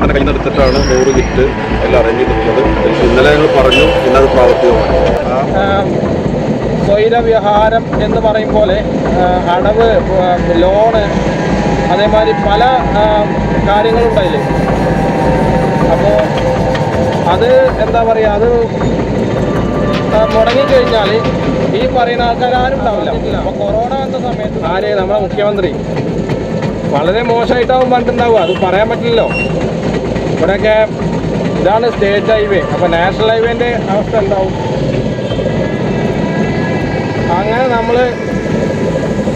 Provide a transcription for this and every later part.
തന്നെ കയ്യിൽ എടുത്തിട്ടാണ് നൂറ് കിറ്റ് എല്ലാം അറേഞ്ച് ചെയ്തിട്ടുള്ളത്. ഇന്നലെ ഞങ്ങൾ പറഞ്ഞു ഇന്നത് പ്രാവർത്തികമാണ്. സ്വൈര വ്യവഹാരം എന്ന് പറയും പോലെ അടവ് ലോണ് അതേമാതിരി പല കാര്യങ്ങളും കാര്യങ്ങളുണ്ടായില്ലേ അപ്പോൾ അത് എന്താ പറയുക അത് മുടങ്ങിക്കഴിഞ്ഞാൽ ഈ പറയുന്ന ആൾക്കാർ ആരും ഉണ്ടാവില്ല. അപ്പോൾ കൊറോണ വന്ന സമയത്ത് ആരെ നമ്മുടെ മുഖ്യമന്ത്രി? വളരെ മോശമായിട്ടാവും പറഞ്ഞിട്ടുണ്ടാവുക അത് പറയാൻ പറ്റില്ലല്ലോ. ഇവിടെയൊക്കെ ഇതാണ് സ്റ്റേറ്റ് ഹൈവേ അപ്പോൾ നാഷണൽ ഹൈവേന്റെ അവസ്ഥ എന്താവും? അങ്ങനെ നമ്മൾ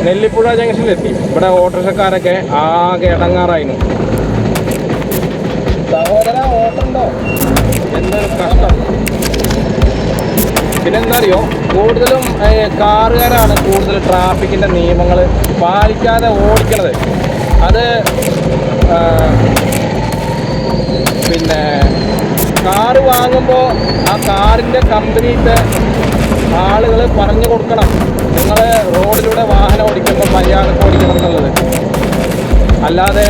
നെല്ലിപ്പുഴ ജംഗ്ഷനിലെത്തി ഇവിടെ ഓട്ടോറിക്ഷക്കാരൊക്കെ ആകെ ഇടങ്ങാറായിരുന്നു സഹോദര ഓട്ടുണ്ടോ എന്തൊരു കഷ്ടം. പിന്നെന്താ അറിയോ കൂടുതലും കാറുകാരാണ് കൂടുതൽ ട്രാഫിക്കിന്റെ നിയമങ്ങൾ പാലിക്കാതെ ഓടിക്കണത്. അത് പിന്നെ കാറ് വാങ്ങുമ്പോൾ ആ കാറിന്റെ കമ്പനിയുടെ ആളുകൾ പറഞ്ഞു കൊടുക്കണം. നിങ്ങൾ റോഡിലൂടെ വാഹനം ഓടിക്കുമ്പോൾ മര്യാദയ്ക്ക് ഓടിക്കണം എന്നുള്ളത്. അല്ലാതെ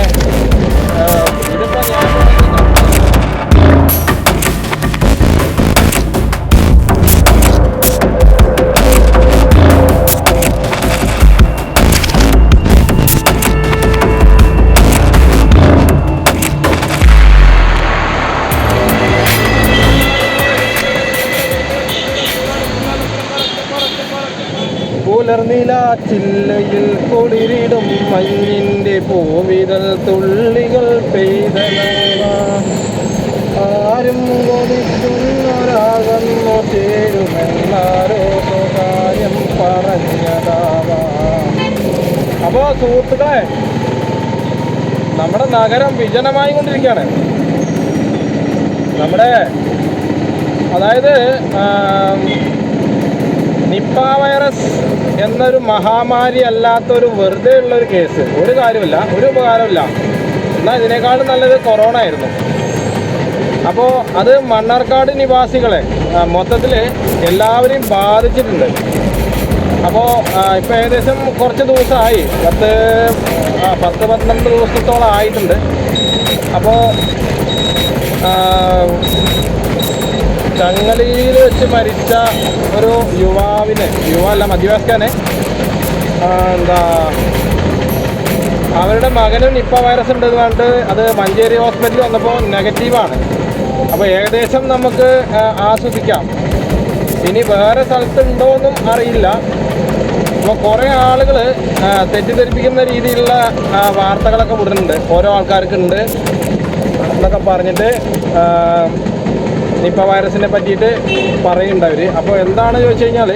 പുലർനില ചില്ലയിൽ മഞ്ഞിന്റെ പൂവിതൽ തുള്ളികൾ പെയ്തലവ ആരും കൊതിക്കുന്നൊരാകുന്നു ചേരുമെന്നാരോ സ്വകാര്യം പറഞ്ഞതാവാം. അപ്പോ സുഹൃത്തുക്കളെ നമ്മുടെ നഗരം വിജനമായി കൊണ്ടിരിക്കുകയാണ്. നമ്മുടെ അതായത് നിപ്പ വൈറസ് എന്നൊരു മഹാമാരി അല്ലാത്തൊരു വെറുതെ ഉള്ള ഒരു കേസ്. ഒരു കാര്യമില്ല ഒരു ഉപകാരമില്ല എന്നാൽ ഇതിനേക്കാളും നല്ലത് കൊറോണ ആയിരുന്നു. അപ്പോൾ അത് മണ്ണാർക്കാട് നിവാസികളെ മൊത്തത്തിൽ എല്ലാവരെയും ബാധിച്ചിട്ടുണ്ട്. അപ്പോൾ ഇപ്പോൾ ഏകദേശം കുറച്ച് ദിവസമായി പത്ത് പത്ത് പന്ത്രണ്ട് ദിവസത്തോളം ആയിട്ടുണ്ട്. അപ്പോൾ ചങ്ങലയിൽ വെച്ച് മരിച്ച ഒരു യുവാവിന് യുവാവല്ല മധ്യവയസ്കനെ ആ, എന്താ അവരുടെ മകനും നിപ്പ വൈറസ് ഉണ്ടെന്ന് പറഞ്ഞിട്ട് അത് മഞ്ചേരി ഹോസ്പിറ്റലിൽ വന്നപ്പോൾ നെഗറ്റീവാണ് അപ്പോൾ ഏകദേശം നമുക്ക് ആസ്വദിക്കാം. ഇനി വേറെ സ്ഥലത്തുണ്ടോയെന്നും അറിയില്ല. അപ്പോൾ കുറേ ആളുകൾ തെറ്റിദ്ധരിപ്പിക്കുന്ന രീതിയിലുള്ള വാർത്തകളൊക്കെ വിടുന്നുണ്ട് ഓരോ ആൾക്കാർക്കുണ്ട്. എന്നൊക്കെ പറഞ്ഞിട്ട് നിപ്പ വൈറസിനെ പറ്റിയിട്ട് പറയുന്നുണ്ട് അവർ അപ്പോൾ എന്താണ് ചോദിച്ചു കഴിഞ്ഞാൽ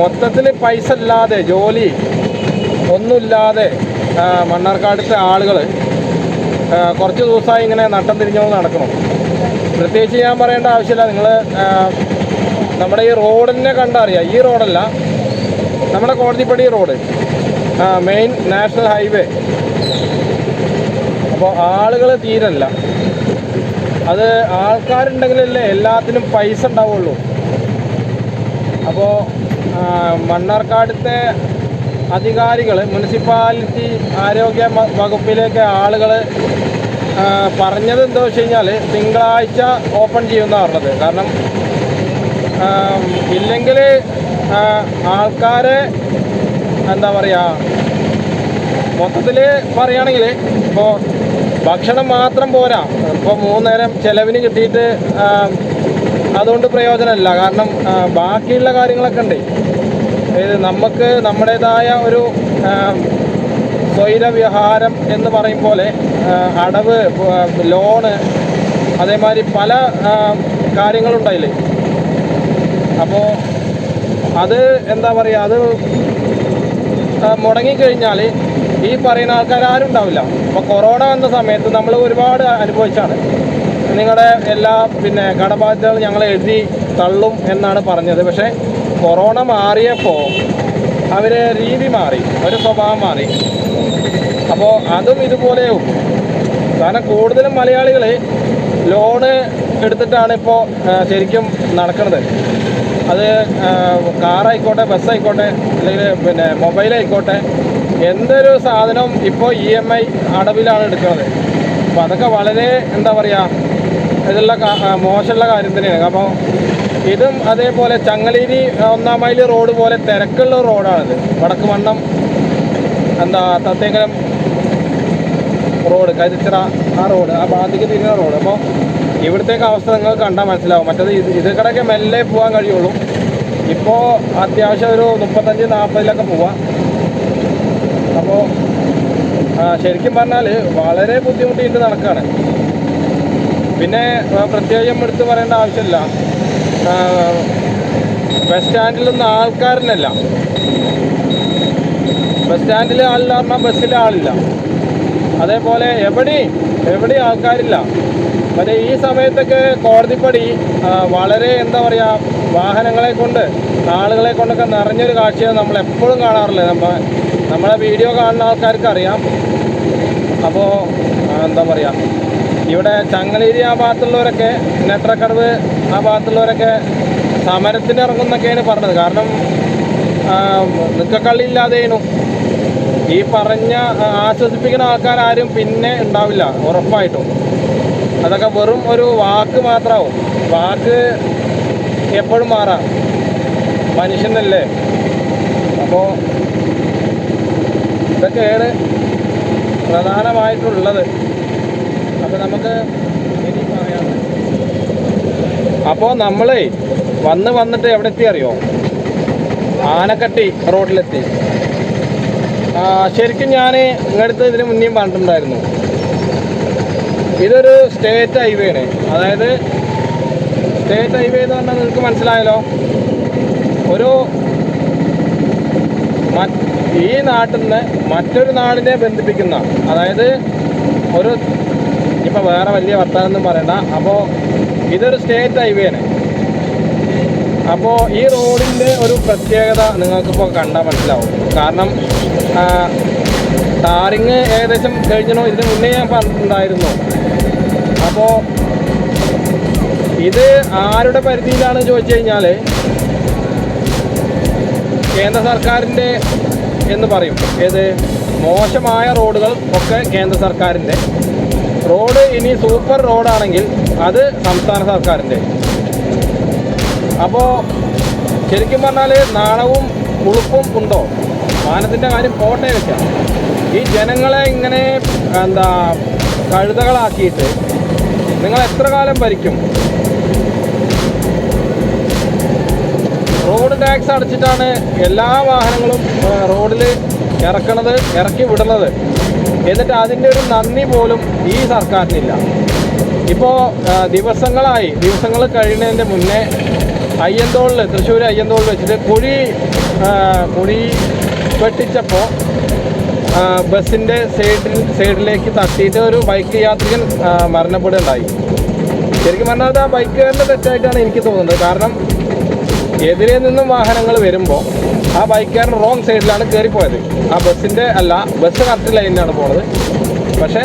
മൊത്തത്തിൽ പൈസ ഇല്ലാതെ ജോലി ഒന്നുമില്ലാതെ മണ്ണാർക്കാടത്തെ ആളുകൾ കുറച്ച് ദിവസമായി ഇങ്ങനെ നട്ടം തിരിഞ്ഞു നടക്കണം പ്രത്യേകിച്ച് ഞാൻ പറയേണ്ട ആവശ്യമില്ല. നിങ്ങൾ നമ്മുടെ ഈ റോഡിനെ കണ്ടറിയാം. ഈ റോഡല്ല നമ്മുടെ Kodathippadi road. Main national highway അപ്പോൾ ആളുകൾ തീരല്ല. അത് ആൾക്കാരുണ്ടെങ്കിലല്ലേ എല്ലാത്തിനും പൈസ ഉണ്ടാവുള്ളൂ. അപ്പോൾ മണ്ണാർക്കാടത്തെ അധികാരികൾ മുനിസിപ്പാലിറ്റി ആരോഗ്യ വകുപ്പിലേക്ക് ആളുകൾ പറഞ്ഞത് എന്താ വെച്ച് കഴിഞ്ഞാൽ തിങ്കളാഴ്ച ഓപ്പൺ ചെയ്യുമെന്നാണ് പറഞ്ഞത്. കാരണം ഇല്ലെങ്കിൽ ആൾക്കാരെ എന്താ പറയുക മൊത്തത്തിൽ പറയുകയാണെങ്കിൽ ഇപ്പോൾ ഭക്ഷണം മാത്രം പോരാ. ഇപ്പോൾ മൂന്നേരം ചിലവിന് കിട്ടിയിട്ട് അതുകൊണ്ട് പ്രയോജനമില്ല. കാരണം ബാക്കിയുള്ള കാര്യങ്ങളൊക്കെ ഉണ്ട്. ഇത് നമുക്ക് നമ്മുടേതായ ഒരു സ്വൈരവ്യഹാരം എന്ന് പറയും പോലെ അടവ് ലോണ് അതേമാതിരി പല കാര്യങ്ങളുണ്ടായില്ലേ. അപ്പോൾ അത് എന്താ പറയുക അത് മുടങ്ങിക്കഴിഞ്ഞാൽ ഈ പറയുന്ന ആൾക്കാർ ആരും ഉണ്ടാവില്ല. അപ്പോൾ കൊറോണ വന്ന സമയത്ത് നമ്മൾ ഒരുപാട് അനുഭവിച്ചാണ്. നിങ്ങളുടെ എല്ലാ പിന്നെ കടബാധ്യതകളും ഞങ്ങൾ എഴുതി തള്ളും എന്നാണ് പറഞ്ഞത്. പക്ഷേ കൊറോണ മാറിയപ്പോൾ അവർ രീതി മാറി ഒരു സ്വഭാവം മാറി. അപ്പോൾ അതും ഇതുപോലെ കാരണം കൂടുതലും മലയാളികൾ ലോണ് എടുത്തിട്ടാണ് ഇപ്പോൾ ശരിക്കും നടക്കുന്നത് അത് കാറായിക്കോട്ടെ ബസ്സായിക്കോട്ടെ അല്ലെങ്കിൽ പിന്നെ മൊബൈലായിക്കോട്ടെ എന്തൊരു സാധനം ഇപ്പോൾ ഇ എം ഐ അടവിലാണ് എടുക്കുന്നത്. അപ്പോൾ അതൊക്കെ വളരെ എന്താ പറയുക ഇതുള്ള മോശമുള്ള കാര്യം തന്നെയാണ്. അപ്പോൾ ഇതും അതേപോലെ ചങ്ങലേരി ഒന്നാം മൈൽ റോഡ് പോലെ തിരക്കുള്ള റോഡാണിത്. വടക്ക് വണ്ണം എന്താ തത്തേങ്കലം റോഡ് കരിച്ചിറ ആ റോഡ് ആ ഭാഗത്തേക്ക് തിരിഞ്ഞ റോഡ്. അപ്പോൾ ഇവിടുത്തേക്ക് അവസ്ഥ നിങ്ങൾക്ക് കണ്ടാൽ മനസ്സിലാവും. മറ്റത് ഇത് ഇത് കടക്കെ മെല്ലെ പോകാൻ കഴിയുള്ളൂ. ഇപ്പോൾ അത്യാവശ്യം ഒരു മുപ്പത്തഞ്ച് നാൽപ്പതിലൊക്കെ പോവാം. അപ്പോൾ ശരിക്കും പറഞ്ഞാൽ വളരെ ബുദ്ധിമുട്ടിയിട്ട് നടക്കുകയാണ് പിന്നെ പ്രത്യേകം എടുത്ത് പറയേണ്ട ആവശ്യമില്ല. ബസ് നിന്ന് ആൾക്കാരനല്ല. ബസ് സ്റ്റാൻഡിൽ ആളില്ല പറഞ്ഞാൽ ബസ്സിൽ ആളില്ല. അതേപോലെ എവിടെ എവിടെ ആൾക്കാരില്ല. പക്ഷേ ഈ സമയത്തൊക്കെ കോടതിപ്പടി വളരെ എന്താ പറയുക വാഹനങ്ങളെ കൊണ്ട് ആളുകളെ കൊണ്ടൊക്കെ നിറഞ്ഞൊരു കാഴ്ചയാണ് നമ്മൾ എപ്പോഴും കാണാറില്ല നമ്മ നമ്മളെ വീഡിയോ കാണുന്ന ആൾക്കാർക്ക് അറിയാം അപ്പോൾ എന്താ പറയുക ഇവിടെ ചങ്ങലേരി ആ ഭാഗത്തുള്ളവരൊക്കെ നെട്രക്കടവ് ആ ഭാഗത്തുള്ളവരൊക്കെ സമരത്തിന് ഇറങ്ങുന്നൊക്കെയാണ് പറഞ്ഞത്. കാരണം നിക്കക്കള്ളി ഇല്ലാതെയാണ് ഈ പറഞ്ഞ ആശ്വസിപ്പിക്കുന്ന ആൾക്കാരും പിന്നെ ഉണ്ടാവില്ല ഉറപ്പായിട്ടും. അതൊക്കെ വെറും ഒരു വാക്ക് മാത്രമാവും. വാക്ക് എപ്പോഴും മാറാം. മനുഷ്യനല്ലേ? അപ്പോൾ ഇതൊക്കെയാണ് പ്രധാനമായിട്ടുള്ളത്. അപ്പോൾ നമുക്ക് ഇനി പറയാം. അപ്പോൾ നമ്മളേ വന്ന് വന്നിട്ട് എവിടെ എത്തി അറിയോ? ആനക്കട്ടി റോഡിലെത്തി. ശരിക്കും ഞാൻ ഇങ്ങടുത്ത് ഇതിന് മുന്നേയും പറഞ്ഞിട്ടുണ്ടായിരുന്നു. ഇതൊരു സ്റ്റേറ്റ് ഹൈവേ ആണ് അതായത് സ്റ്റേറ്റ് ഹൈവേ എന്ന് പറഞ്ഞാൽ നിങ്ങൾക്ക് മനസ്സിലായല്ലോ. ഒരു ഈ നാട്ടിൽ നിന്ന് മറ്റൊരു നാടിനെ ബന്ധിപ്പിക്കുന്ന അതായത് ഒരു ഇപ്പം വേറെ വലിയ വർത്തമാനമൊന്നും പറയണ്ട അപ്പോൾ ഇതൊരു സ്റ്റേറ്റ് ഹൈവേ ആണ്. അപ്പോൾ ഈ റോഡിന്റെ ഒരു പ്രത്യേകത നിങ്ങൾക്കിപ്പോൾ കണ്ടാൽ മനസ്സിലാവും. കാരണം ടാറിങ് ഏകദേശം കഴിഞ്ഞണോ ഇതിന് മുന്നേ ഞാൻ പറഞ്ഞിട്ടുണ്ടായിരുന്നു. അപ്പോൾ ഇത് ആരുടെ പരിധിയിലാണ് ചോദിച്ചു കഴിഞ്ഞാൽ കേന്ദ്ര സർക്കാരിന്റെ എന്ന് പറയും. ഏത്? മോശമായ റോഡുകൾ ഒക്കെ കേന്ദ്ര സർക്കാരിന്റെ. റോഡ് ഇനി സൂപ്പർ റോഡാണെങ്കിൽ അത് സംസ്ഥാന സർക്കാരിന്റെ. അപ്പോൾ ശരിക്കും പറഞ്ഞാൽ നാണവും ഉളുപ്പും ഉണ്ടോ? മാനത്തിന്റെ കാര്യം പോട്ടെ വെച്ചാൽ ഈ ജനങ്ങളെ ഇങ്ങനെ എന്താ കഴുതകളാക്കിയിട്ട് നിങ്ങൾ എത്ര കാലം ഭരിക്കും? റോഡ് ടാക്സ് അടച്ചിട്ടാണ് എല്ലാ വാഹനങ്ങളും റോഡിൽ ഇറക്കണത് ഇറക്കി വിടുന്നത്. എന്നിട്ട് അതിന്റെ ഒരു നന്ദി പോലും ഈ സർക്കാരിനില്ല. ഇപ്പോൾ ദിവസങ്ങളായി ദിവസങ്ങൾ കഴിയുന്നതിന്റെ മുന്നേ അയ്യന്തോളിൽ തൃശ്ശൂർ അയ്യന്തോളിൽ വെച്ചിട്ട് കുഴി കുഴി വെട്ടിച്ചപ്പോൾ ബസ്സിന്റെ സൈഡിൽ സൈഡിലേക്ക് തട്ടിയിട്ട് ഒരു ബൈക്ക് യാത്രികൻ മരണപ്പെടുകയുണ്ടായി. ശരിക്കും പറഞ്ഞാൽ ആ ബൈക്കുകാരന്റെ തെറ്റായിട്ടാണ് എനിക്ക് തോന്നുന്നത്. കാരണം എതിരെ നിന്നും വാഹനങ്ങൾ വരുമ്പോൾ ആ ബൈക്കുകാരൻ റോങ് സൈഡിലാണ് കയറിപ്പോയത് ആ ബസ്സിന്റെ അല്ല ബസ് കറക്റ്റ് ലൈനിലാണ് പോണത്. പക്ഷേ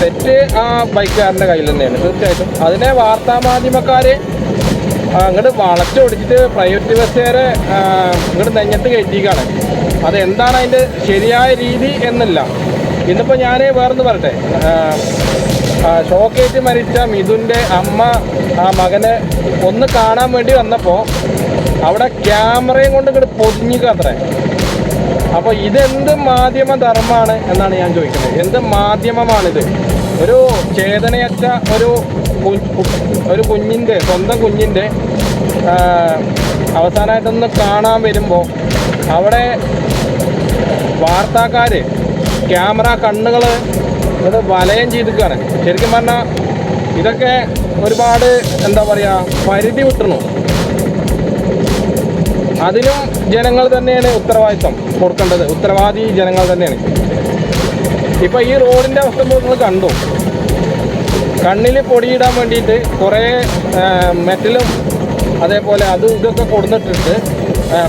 തെറ്റ് ആ ബൈക്കുകാരന്റെ കയ്യിൽ തന്നെയാണ്. തീർച്ചയായിട്ടും. അതിനെ വാർത്താമാധ്യമക്കാർ അങ്ങോട്ട് വളച്ചൊടിച്ചിട്ട് പ്രൈവറ്റ് ബസ്സുകാരെ ഇങ്ങോട്ട് നെഞ്ഞത്ത് കയറ്റിക്കാണ് അതെന്താണ് അതിന്റെ ശരിയായ രീതി എന്നല്ല. ഇന്നിപ്പോൾ ഞാൻ വേറൊന്ന് പറയട്ടെ. ഷോക്കേറ്റ് മരിച്ച മിഥുന്റെ അമ്മ ആ മകനെ ഒന്ന് കാണാൻ വേണ്ടി വന്നപ്പോൾ അവിടെ ക്യാമറയും കൊണ്ട് ഇങ്ങോട്ട് പൊതിഞ്ഞിക്കുക അത്രേ. അപ്പോൾ ഇതെന്ത് മാധ്യമ ധർമ്മമാണ് എന്നാണ് ഞാൻ ചോദിക്കുന്നത്. എന്ത് മാധ്യമമാണിത്? ഒരു ചേതനയറ്റ ഒരു ഒരു കുഞ്ഞിന്റെ സ്വന്തം കുഞ്ഞിന്റെ അവസാനമായിട്ടൊന്ന് കാണാൻ വരുമ്പോൾ അവിടെ വാർത്താക്കാർ ക്യാമറ കണ്ണുകൾ ഇത് വലയം ചെയ്തിരിക്കുകയാണ്. ശരിക്കും പറഞ്ഞാൽ ഇതൊക്കെ ഒരുപാട് എന്താ പറയുക പരിധി വിട്ടണു. അതിനും ജനങ്ങൾ തന്നെയാണ് ഉത്തരവാദിത്വം കൊടുക്കേണ്ടത്. ഉത്തരവാദി ജനങ്ങൾ തന്നെയാണ്. ഇപ്പൊ ഈ റോഡിന്റെ അവസ്ഥ ഇപ്പോൾ നിങ്ങൾ കണ്ടു. കണ്ണിൽ പൊടിയിടാൻ വേണ്ടിയിട്ട് കുറേ മെറ്റലും അതേപോലെ അതും ഇതൊക്കെ കൊടുത്തിട്ടിട്ട്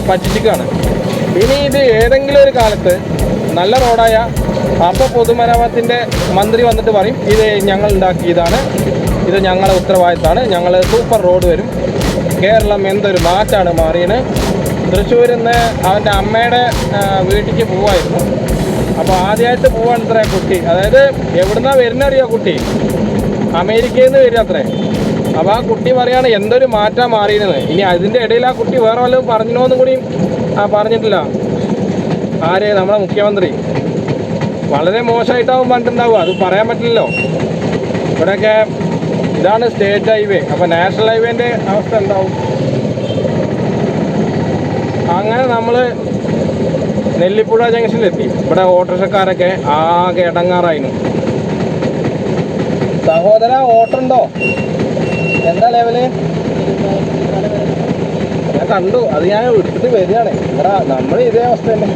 പറ്റിച്ചിക്കാണ് ഇനി ഇത് ഏതെങ്കിലും ഒരു കാലത്ത് നല്ല റോഡായ അപ്പോൾ പൊതുമരാമത്തിന്റെ മന്ത്രി വന്നിട്ട് പറയും ഇത് ഞങ്ങൾ ഉണ്ടാക്കിയതാണ്. ഇത് ഞങ്ങളുടെ ഉത്തരവാദിത്തമാണ്. ഞങ്ങൾ സൂപ്പർ റോഡ് വരും. കേരളം എന്തൊരു മാറ്റാണ് മാറിയത്. തൃശ്ശൂരിൽ നിന്ന് അവന്റെ അമ്മയുടെ വീട്ടിലേക്ക് പോവായിരുന്നു. അപ്പോൾ ആദ്യമായിട്ട് പോവാണ് ഇത്ര കുട്ടി. അതായത് എവിടുന്നാ വരുന്ന അറിയോ കുട്ടി? അമേരിക്കയിൽ നിന്ന് വരിക അത്രേ. അപ്പോൾ ആ കുട്ടി പറയാണ് എന്തൊരു മാറ്റാ മാറിയിരുന്നത്. ഇനി അതിന്റെ ഇടയിൽ ആ കുട്ടി വേറെ വല്ലതും പറഞ്ഞിനോന്നും കൂടി ആ പറഞ്ഞിട്ടില്ല. ആരെ? നമ്മുടെ മുഖ്യമന്ത്രി. വളരെ മോശമായിട്ടാവും പറഞ്ഞിട്ടുണ്ടാവുക അത് പറയാൻ പറ്റില്ലല്ലോ. ഇവിടെയൊക്കെ ഇതാണ് സ്റ്റേറ്റ് ഹൈവേ അപ്പോൾ നാഷണൽ ഹൈവേന്റെ അവസ്ഥ എന്താവും? അങ്ങനെ നമ്മൾ നെല്ലിപ്പുഴ ജംഗ്ഷനിലെത്തി ഇവിടെ ഓട്ടോറിക്ഷക്കാരൊക്കെ ആകെ ഇടങ്ങാറായിരുന്നു സഹോദര ഓട്ടോ ഉണ്ടോ എന്താ ലെവൽ ഞാൻ കണ്ടു. അത് ഞാൻ എടുത്തിട്ട് വരികയാണ്. ഇവിടെ നമ്മൾ ഇതേ അവസ്ഥ തന്നെ.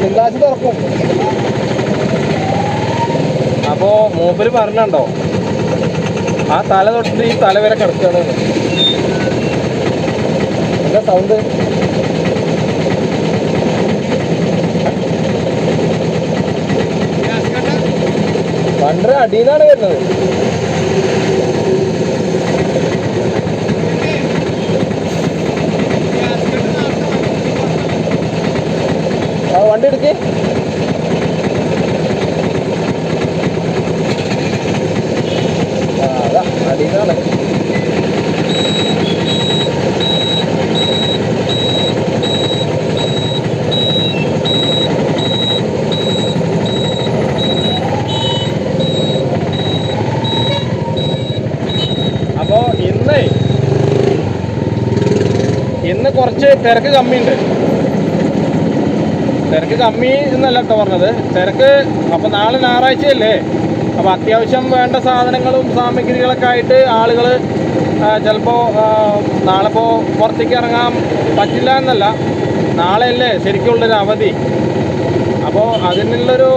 തിങ്കളാഴ്ച തുറക്കും. അപ്പോൾ മൂപ്പര് പറഞ്ഞുണ്ടോ ആ തല തൊട്ടിട്ട് ഈ തല വരെ കിടക്കുകയാണ്. എന്താ സൗണ്ട് പണ്ടര അടിയിലാണ് വരുന്നത്. വണ്ടി എടുക്കേ ആ അതാ അടിയിലാണ് അപ്പോൾ ഇന്ന് ഇന്ന് കുറച്ച് തിരക്ക് കമ്മിയുണ്ട്. തിരക്ക് കമ്മി എന്നല്ല കേട്ടോ പറഞ്ഞത്. തിരക്ക് അപ്പോൾ നാളെ ഞായറാഴ്ചയല്ലേ? അപ്പോൾ അത്യാവശ്യം വേണ്ട സാധനങ്ങളും സാമഗ്രികളൊക്കെ ആയിട്ട് ആളുകൾ ചിലപ്പോൾ നാളെ ഇപ്പോൾ പുറത്തേക്ക് ഇറങ്ങാൻ പറ്റില്ല എന്നല്ല. നാളെയല്ലേ ശരിക്കുള്ളൊരു അവധി. അപ്പോൾ അതിനുള്ളൊരു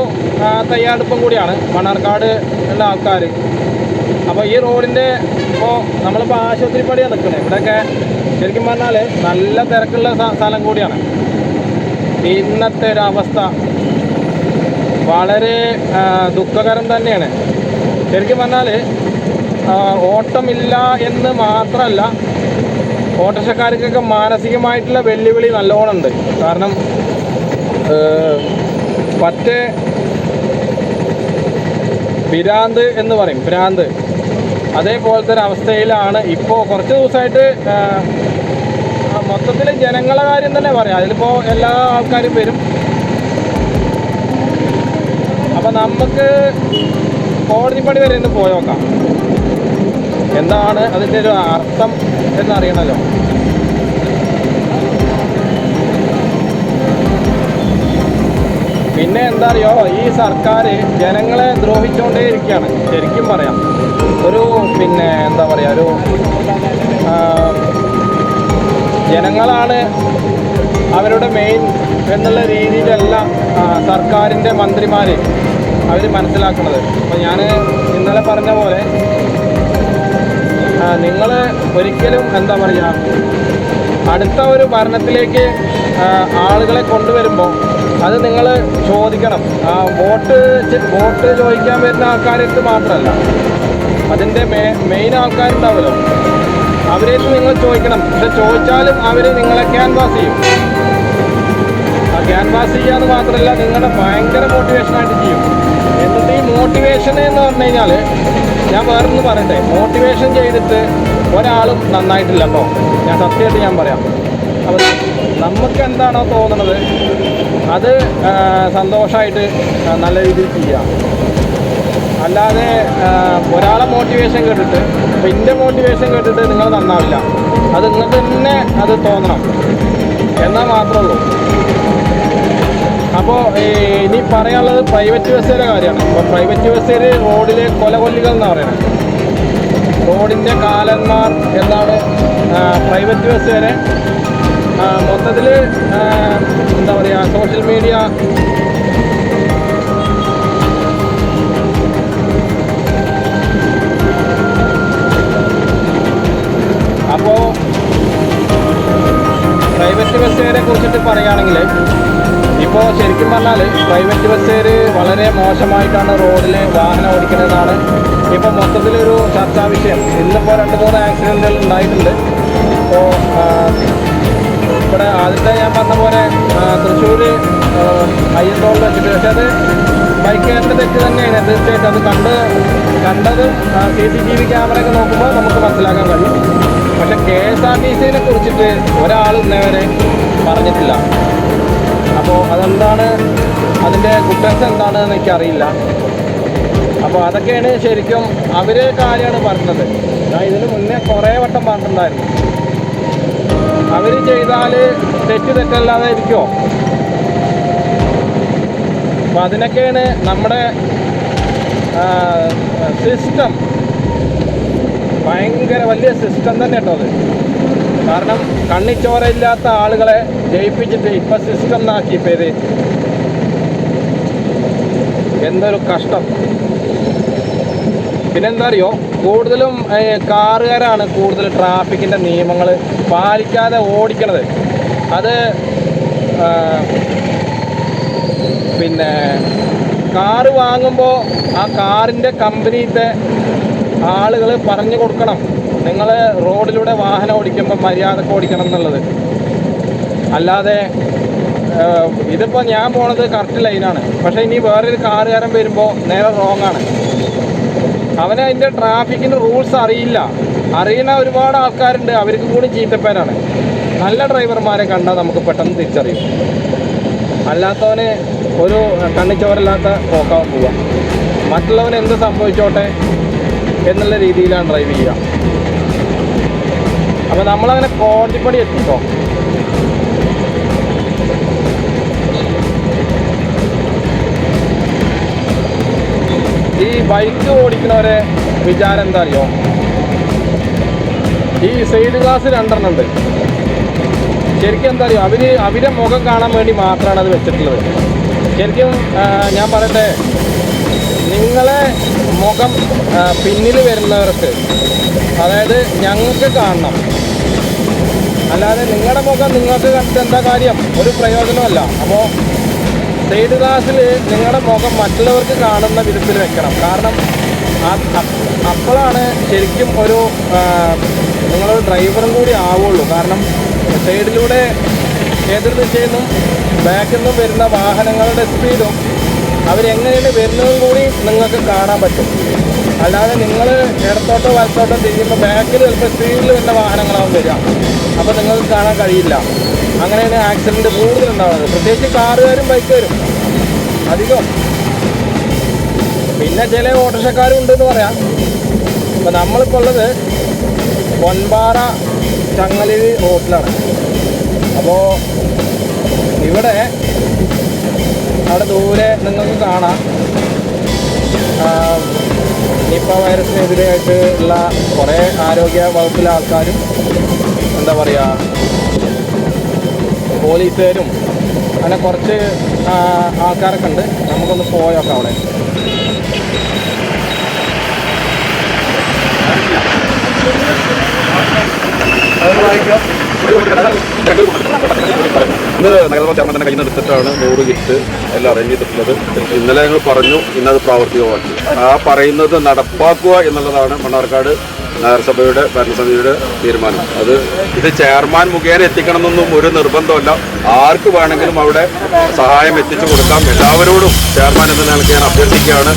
തയ്യാറെടുപ്പും കൂടിയാണ് മണ്ണാർക്കാട് ഉള്ള ആൾക്കാർ അപ്പോൾ ഈ റോഡിന്റെ ഇപ്പോൾ നമ്മളിപ്പോൾ ആശുപത്രി പടിയാണ് നിൽക്കുന്നത് ഇവിടെയൊക്കെ ശരിക്കും പറഞ്ഞാൽ നല്ല തിരക്കുള്ള സ്ഥ- സ്ഥലം കൂടിയാണ്. ഇന്നത്തെ ഒരവസ്ഥ വളരെ ദുഃഖകരം തന്നെയാണ്. ശരിക്കും പറഞ്ഞാൽ ഓട്ടമില്ല എന്ന് മാത്രമല്ല ഓട്ടോറിക്ഷക്കാർക്കൊക്കെ മാനസികമായിട്ടുള്ള വെല്ലുവിളി നല്ലോണം ഉണ്ട്. കാരണം പറ്റേ ഭ്രാന്ത് എന്ന് പറയും. ഭ്രാന്ത് അതേപോലത്തെ ഒരു അവസ്ഥയിലാണ് ഇപ്പോൾ കുറച്ച് ദിവസമായിട്ട് മൊത്തത്തിൽ ജനങ്ങളെ കാര്യം തന്നെ പറയാം. അതിലിപ്പോൾ എല്ലാ ആൾക്കാരും വരും. അപ്പം നമുക്ക് കോടതിപ്പടി വരെ ഒന്ന് പോയി നോക്കാം. എന്താണ് അതിന്റെ ഒരു അർത്ഥം എന്നറിയണമല്ലോ പിന്നെ എന്താ അറിയോ ഈ സർക്കാർ ജനങ്ങളെ ദ്രോഹിച്ചുകൊണ്ടേ ഇരിക്കുകയാണ് ശരിക്കും പറയാം. ഒരു പിന്നെ എന്താ പറയുക ഒരു ജനങ്ങളാണ് അവരുടെ മെയിൻ എന്നുള്ള രീതിയിലല്ല സർക്കാരിന്റെ മന്ത്രിമാർ അവർ മനസ്സിലാക്കുന്നത്. അപ്പോൾ ഞാൻ ഇന്നലെ പറഞ്ഞ പോലെ നിങ്ങൾ ഒരിക്കലും എന്താ പറയുക അടുത്ത ഒരു ഭരണത്തിലേക്ക് ആളുകളെ കൊണ്ടുവരുമ്പോൾ അത് നിങ്ങൾ ചോദിക്കണം. ആ, വോട്ട് വോട്ട് ചോദിക്കാൻ വരുന്ന ആൾക്കാരെടുത്ത് മാത്രമല്ല. അതിന്റെ മെയിൻ ആൾക്കാരുണ്ടാവുമല്ലോ അവരേക്ക് നിങ്ങൾ ചോദിക്കണം. പക്ഷെ ചോദിച്ചാലും അവർ നിങ്ങളെ ക്യാൻവാസ് ചെയ്യും. ആ ക്യാൻവാസ് ചെയ്യാന്ന് മാത്രമല്ല നിങ്ങളുടെ ഭയങ്കര മോട്ടിവേഷനായിട്ട് ചെയ്യും. എന്നിട്ട് ഈ മോട്ടിവേഷൻ എന്ന് പറഞ്ഞു കഴിഞ്ഞാൽ ഞാൻ വേറൊന്ന് പറയട്ടെ. മോട്ടിവേഷൻ ചെയ്തിട്ട് ഒരാളും നന്നായിട്ടില്ല കേട്ടോ ഞാൻ സത്യമായിട്ട് ഞാൻ പറയാം. അപ്പോൾ നമുക്ക് എന്താണോ തോന്നുന്നത് അത് സന്തോഷമായിട്ട് നല്ല രീതിയിൽ ചെയ്യാം. അല്ലാതെ ഒരാളെ മോട്ടിവേഷൻ കേട്ടിട്ട് അപ്പം എന്റെ മോട്ടിവേഷൻ കേട്ടിട്ട് നിങ്ങൾ നന്നാവില്ല. അത് നിങ്ങൾക്ക് തന്നെ അത് തോന്നണം. എന്നാൽ മാത്രമേ ഉള്ളൂ അപ്പോൾ ഇനി പറയാനുള്ളത് പ്രൈവറ്റ് ബസ്സുകാരുടെ കാര്യമാണ്. അപ്പോൾ പ്രൈവറ്റ് ബസ്സുകാർ റോഡിലെ കൊലകൊല്ലികൾ എന്ന് പറയുന്നത് റോഡിന്റെ കാലന്മാർ എന്നാണ് പ്രൈവറ്റ് ബസ്സുകാരെ മൊത്തത്തിൽ എന്താ പറയുക സോഷ്യൽ മീഡിയ അപ്പോൾ പ്രൈവറ്റ് ബസ്സുകാരെ കുറിച്ചിട്ട് പറയുകയാണെങ്കിൽ ഇപ്പോൾ ശരിക്കും പറഞ്ഞാൽ പ്രൈവറ്റ് ബസ്സുകാർ വളരെ മോശമായിട്ടാണ് റോഡിൽ വാഹനം ഓടിക്കുന്നതാണ്. ഇപ്പോൾ മൊത്തത്തിലൊരു ചർച്ചാ വിഷയം. ഇന്നിപ്പോൾ രണ്ട് മൂന്ന് ആക്സിഡന്റുകൾ ഉണ്ടായിട്ടുണ്ട്. അപ്പോൾ ഇവിടെ ആദ്യത്തെ ഞാൻ പറഞ്ഞ പോലെ തൃശ്ശൂർ അയ്യന്തോളിൽ വെച്ചിട്ട്. പക്ഷെ അത് ബൈക്കുകാരന്റെ തെറ്റ് തന്നെയാണ്. തീർച്ചയായിട്ടും അത് കണ്ട് കണ്ടത് സി സി ടി വി ക്യാമറയൊക്കെ നോക്കുമ്പോൾ നമുക്ക് മനസ്സിലാക്കാൻ കഴിയും. പക്ഷെ കെ എസ് ആർ ടി സിനെ കുറിച്ചിട്ട് ഒരാൾ ഇന്നേവരെ പറഞ്ഞിട്ടില്ല. അപ്പോൾ അതെന്താണ് അതിന്റെ കുറ്റൻസ് എന്താണെന്ന് എനിക്കറിയില്ല. അപ്പോൾ അതൊക്കെയാണ് ശരിക്കും അവരെ കാര്യമാണ് പറഞ്ഞത്. ഞാൻ ഇതിന് മുന്നേ കുറേ വട്ടം പറഞ്ഞിട്ടുണ്ടായിരുന്നു. അവർ ചെയ്താൽ തെറ്റ് തെറ്റല്ലാതെ ഇരിക്കുമോ അപ്പം അതിനൊക്കെയാണ് നമ്മുടെ സിസ്റ്റം ഭയങ്കര വലിയ സിസ്റ്റം തന്നെ കേട്ടോ അത്. കാരണം കണ്ണിച്ചോരയില്ലാത്ത ആളുകളെ ജയിപ്പിച്ചിട്ട് ഇപ്പം സിസ്റ്റം എന്നാക്കി പേര് എന്തൊരു കഷ്ടം. പിന്നെന്താ അറിയോ കൂടുതലും കാറുകാരാണ് കൂടുതൽ ട്രാഫിക്കിന്റെ നിയമങ്ങൾ പാലിക്കാതെ ഓടിക്കണത്. അത് പിന്നെ കാറ് വാങ്ങുമ്പോൾ ആ കാറിന്റെ കമ്പനിയിലത്തെ ആളുകൾ പറഞ്ഞു കൊടുക്കണം. നിങ്ങൾ റോഡിലൂടെ വാഹനം ഓടിക്കുമ്പോൾ മര്യാദയ്ക്ക് ഓടിക്കണം എന്നുള്ളത്. അല്ലാതെ ഇതിപ്പോൾ ഞാൻ പോണത് കറക്റ്റ് ലൈനാണ്. പക്ഷേ ഇനി വേറൊരു കാറുകാരൻ വരുമ്പോൾ നേരെ റോങ് ആണ്. അവന് അതിന്റെ ട്രാഫിക്കിന്റെ റൂൾസ് അറിയില്ല. അറിയുന്ന ഒരുപാട് ആൾക്കാരുണ്ട്. അവർക്ക് കൂടി ചീത്തപ്പേരാണ് നല്ല ഡ്രൈവർമാരെ കണ്ടാൽ നമുക്ക് പെട്ടെന്ന് തിരിച്ചറിയും. അല്ലാത്തവന് ഒരു കണ്ണിച്ചോരല്ലാത്ത പോക്കാവും പോവാം. മറ്റുള്ളവന് എന്ത് സംഭവിച്ചോട്ടെ എന്നുള്ള രീതിയിലാണ് ഡ്രൈവ് ചെയ്യുക. അപ്പോൾ നമ്മളങ്ങനെ കോടതിപ്പടി എത്തിക്കോ ഈ ബൈക്ക് ഓടിക്കുന്നവരെ വിചാരം എന്താ അറിയോ ഈ സൈഡ് ഗ്ലാസ് രണ്ടെണ്ണം ഉണ്ട്. ശരിക്കും എന്താ അറിയോ അവർ അവരെ മുഖം കാണാൻ വേണ്ടി മാത്രമാണ് അത് വെച്ചിട്ടുള്ളത്. ശരിക്കും ഞാൻ പറയട്ടെ നിങ്ങളെ മുഖം പിന്നിൽ വരുന്നവർക്ക് അതായത് ഞങ്ങൾക്ക് കാണണം. അല്ലാതെ നിങ്ങളുടെ മുഖം നിങ്ങൾക്ക് കണ്ടിട്ട് എന്താ കാര്യം? ഒരു പ്രയോജനമല്ല അപ്പോൾ സൈഡ് ഗ്ലാസ്സിൽ നിങ്ങളുടെ മുഖം മറ്റുള്ളവർക്ക് കാണുന്ന വിധത്തിൽ വെക്കണം. കാരണം അപ്പോഴാണ് ശരിക്കും ഒരു നിങ്ങളൊരു ഡ്രൈവറും കൂടി ആവുള്ളൂ. കാരണം സൈഡിലൂടെ എതിർ ദിശയിൽ നിന്നും ബാക്കിൽ നിന്നും വരുന്ന വാഹനങ്ങളുടെ സ്പീഡും അവരെങ്ങനെയാണ് വരുന്നതും കൂടി നിങ്ങൾക്ക് കാണാൻ പറ്റും. അല്ലാതെ നിങ്ങൾ ഇടത്തോട്ടോ വലത്തോട്ടോ തിരിയുമ്പോൾ ബാക്കിൽ ചിലപ്പോൾ സ്പീഡിൽ വരുന്ന വാഹനങ്ങളാവും വരിക. അപ്പോൾ നിങ്ങൾക്ക് കാണാൻ കഴിയില്ല. അങ്ങനെയാണ് ആക്സിഡന്റ് കൂടുതൽ ഉണ്ടാവുന്നത് പ്രത്യേകിച്ച് കാറുകാരും ബൈക്കുകാരും. അധികം. പിന്നെ ചില ഓട്ടോറിക്ഷക്കാരും ഉണ്ടെന്ന് പറയാം. അപ്പോൾ നമ്മളിപ്പോൾ ഉള്ളത് പൊൻപാറ ചങ്ങലി റോഡിലാണ് അപ്പോൾ ഇവിടെ അവിടെ ദൂരെ നിങ്ങൾക്ക് കാണാം. നിപ്പ വൈറസിനെതിരെയായിട്ട് ഉള്ള കുറേ ആരോഗ്യ വകുപ്പിലെ ആൾക്കാരും എന്താ പറയുക പോലീസുകാരും അങ്ങനെ കുറച്ച് ആൾക്കാരൊക്കെ ഉണ്ട്. നമുക്കൊന്ന് പോയോക്കാം അവിടെ. ഇന്ന് നഗരസഭ ചെയർമാൻ തന്നെ കയ്യിൽ നിന്ന് എടുത്തിട്ടാണ് നൂറ് കിറ്റ് എല്ലാം അറേഞ്ച് ചെയ്തിട്ടുള്ളത്. ഇന്നലെ ഞങ്ങൾ പറഞ്ഞു ഇന്നത് പ്രാവർത്തികമാക്കി. ആ പറയുന്നത് നടപ്പാക്കുക എന്നുള്ളതാണ് മണ്ണാർക്കാട് നഗരസഭയുടെ ഭരണസമിതിയുടെ തീരുമാനം. അത് ഇത് ചെയർമാൻ മുഖേന എത്തിക്കണമെന്നൊന്നും ഒരു നിർബന്ധമല്ല ആർക്ക് വേണമെങ്കിലും അവിടെ സഹായം എത്തിച്ചു കൊടുക്കാം. എല്ലാവരോടും ചെയർമാൻ എന്ന നിലയ്ക്ക് ഞാൻ അഭ്യർത്ഥിക്കുകയാണ്.